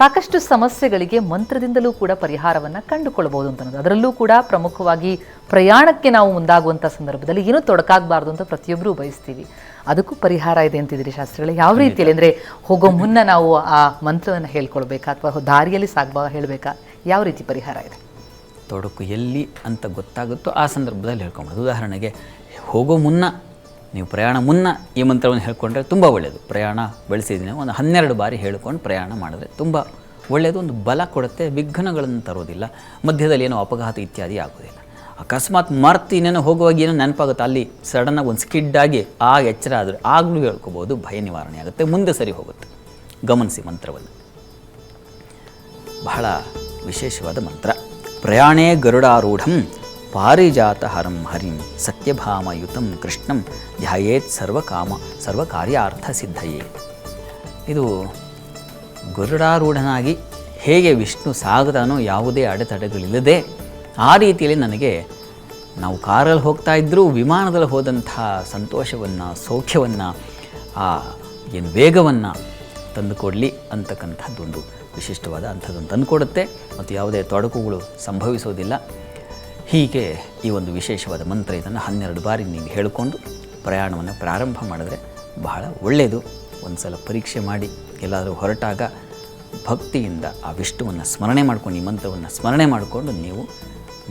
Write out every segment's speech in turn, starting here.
ಸಾಕಷ್ಟು ಸಮಸ್ಯೆಗಳಿಗೆ ಮಂತ್ರದಿಂದಲೂ ಕೂಡ ಪರಿಹಾರವನ್ನ ಕಂಡುಕೊಳ್ಳಬಹುದು ಅಂತ ಅನ್ನೋದು ಅದರಲ್ಲೂ ಕೂಡ ಪ್ರಮುಖವಾಗಿ ಪ್ರಯಾಣಕ್ಕೆ ನಾವು ಮುಂದಾಗುವಂತ ಸಂದರ್ಭದಲ್ಲಿ ಏನೂ ತೊಡಕಾಗಬಾರ್ದು ಅಂತ ಪ್ರತಿಯೊಬ್ಬರು ಬಯಸ್ತೀವಿ. ಅದಕ್ಕೂ ಪರಿಹಾರ ಇದೆ ಅಂತಿದ್ದೀರಿ ಶಾಸ್ತ್ರಿಗಳೇ. ಯಾವ ರೀತಿಯಲ್ಲಿ ಅಂದರೆ ಹೋಗೋ ಮುನ್ನ ನಾವು ಆ ಮಂತ್ರವನ್ನು ಹೇಳ್ಕೊಳ್ಬೇಕಾ ಅಥವಾ ದಾರಿಯಲ್ಲಿ ಸಾಗುವಾಗ ಹೇಳಬೇಕಾ? ಯಾವ ರೀತಿ ಪರಿಹಾರ ಇದೆ? ತೊಡಕು ಎಲ್ಲಿ ಅಂತ ಗೊತ್ತಾಗುತ್ತೋ ಆ ಸಂದರ್ಭದಲ್ಲಿ ಹೇಳ್ಕೊಬೋದು ಉದಾಹರಣೆಗೆ ಹೋಗೋ ಮುನ್ನ ನೀವು ಪ್ರಯಾಣ ಮುನ್ನ ಈ ಮಂತ್ರವನ್ನು ಹೇಳ್ಕೊಂಡ್ರೆ ತುಂಬ ಒಳ್ಳೆಯದು ಪ್ರಯಾಣ ಬೆಳೆಸಿದ್ದೀನಿ ಒಂದು ಹನ್ನೆರಡು ಬಾರಿ ಹೇಳ್ಕೊಂಡು ಪ್ರಯಾಣ ಮಾಡಿದ್ರೆ ತುಂಬ ಒಳ್ಳೆಯದು ಒಂದು ಬಲ ಕೊಡುತ್ತೆ, ವಿಘ್ನಗಳನ್ನು ತರೋದಿಲ್ಲ. ಮಧ್ಯದಲ್ಲಿ ಏನೋ ಅಪಘಾತ ಇತ್ಯಾದಿ ಆಗೋದಿಲ್ಲ. ಅಕಸ್ಮಾತ್ ಮರ್ತು ಇನ್ನೇನೋ ಹೋಗುವಾಗ ಏನೋ ನೆನಪಾಗುತ್ತೆ. ಅಲ್ಲಿ ಸಡನ್ನಾಗಿ ಒಂದು ಸ್ಕಿಡ್ ಆಗಿ ಆಗ ಎಚ್ಚರ ಆದರೆ ಆಗಲೂ ಹೇಳ್ಕೋಬೋದು. ಭಯ ನಿವಾರಣೆ ಆಗುತ್ತೆ. ಮುಂದೆ ಸರಿ ಹೋಗುತ್ತೆ. ಗಮನಿಸಿ ಮಂತ್ರವನ್ನು. ಬಹಳ ವಿಶೇಷವಾದ ಮಂತ್ರ. ಪ್ರಯಾಣೇ ಗರುಡಾರೂಢಂ ಪಾರಿಜಾತ ಹರಂ ಹರಿಂ ಸತ್ಯಭಾಮಯುತಂ ಕೃಷ್ಣಂ ಧ್ಯಾಯೇತ್ ಸರ್ವಕಾಮ ಸರ್ವಕಾರ್ಯಾರ್ಥ ಸಿದ್ಧಯೇ ಇದು ಗರುಡಾರೂಢನಾಗಿ ಹೇಗೆ ವಿಷ್ಣು ಸಾಗತಾನೋ ಯಾವುದೇ ಅಡೆತಡೆಗಳಿಲ್ಲದೆ ಆ ರೀತಿಯಲ್ಲಿ ನನಗೆ ನಾವು ಕಾರಲ್ಲಿ ಹೋಗ್ತಾ ಇದ್ದರೂ ವಿಮಾನದಲ್ಲಿ ಹೋದಂಥ ಸಂತೋಷವನ್ನು, ಸೌಖ್ಯವನ್ನು, ಆ ಏನು ವೇಗವನ್ನು ತಂದುಕೊಡಲಿ ಅಂತಕ್ಕಂಥದ್ದೊಂದು ವಿಶಿಷ್ಟವಾದ ಅಂಥದ್ದನ್ನು ತಂದುಕೊಡುತ್ತೆ. ಮತ್ತು ಯಾವುದೇ ತೊಡಕುಗಳು ಸಂಭವಿಸೋದಿಲ್ಲ. ಹೀಗೆ ಈ ಒಂದು ವಿಶೇಷವಾದ ಮಂತ್ರ ಇದನ್ನು ಹನ್ನೆರಡು ಬಾರಿ ನೀವು ಹೇಳಿಕೊಂಡು ಪ್ರಯಾಣವನ್ನು ಪ್ರಾರಂಭ ಮಾಡಿದ್ರೆ ಬಹಳ ಒಳ್ಳೆಯದು. ಒಂದು ಸಲ ಪರೀಕ್ಷೆ ಮಾಡಿ ಎಲ್ಲಾದರೂ ಹೊರಟಾಗ ಭಕ್ತಿಯಿಂದ ಆ ವಿಷ್ಣುವನ್ನು ಸ್ಮರಣೆ ಮಾಡ್ಕೊಂಡು ಈ ಮಂತ್ರವನ್ನು ಸ್ಮರಣೆ ಮಾಡಿಕೊಂಡು ನೀವು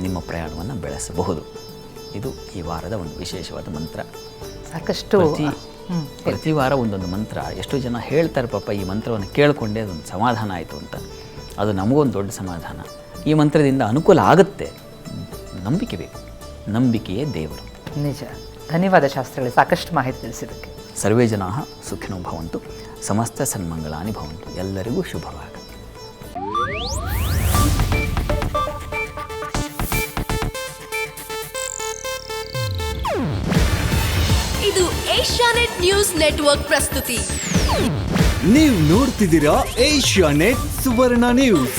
ನಿಮ್ಮ ಪ್ರಯಾಣವನ್ನು ಬೆಳೆಸಬಹುದು. ಇದು ಈ ವಾರದ ಒಂದು ವಿಶೇಷವಾದ ಮಂತ್ರ. ಸಾಕಷ್ಟು ಪ್ರತಿ ವಾರ ಒಂದೊಂದು ಮಂತ್ರ. ಎಷ್ಟು ಜನ ಹೇಳ್ತಾರೆ ಪಾಪ ಈ ಮಂತ್ರವನ್ನು ಕೇಳಿಕೊಂಡೇ ಅದೊಂದು ಸಮಾಧಾನ ಆಯಿತು ಅಂತ. ಅದು ನಮಗೊಂದು ದೊಡ್ಡ ಸಮಾಧಾನ. ಈ ಮಂತ್ರದಿಂದ ಅನುಕೂಲ ಆಗುತ್ತೆ. ನಂಬಿಕೆ ಬೇಕು. ನಂಬಿಕೆಯೇ ದೇವರು. ನಿಜ. ಧನ್ಯವಾದ ಶಾಸ್ತ್ರಗಳೇ ಸಾಕಷ್ಟು ಮಾಹಿತಿ ತಿಳಿಸಿದ್ದಕ್ಕೆ. ಸರ್ವೇ ಜನ ಸುಖಿನೋ ಭವಂತು ಸಮಸ್ತ ಸನ್ಮಂಗಳಾನಿ ಭವಂತು. ಎಲ್ಲರಿಗೂ ಶುಭವಾಗ ಇದು ಏಷ್ಯಾನೆಟ್ ನ್ಯೂಸ್ ನೆಟ್ವರ್ಕ್ ಪ್ರಸ್ತುತಿ. ನೀವು ನೋಡ್ತಿದ್ದೀರಾ ಏಷ್ಯಾನೆಟ್ ಸುವರ್ಣ ನ್ಯೂಸ್.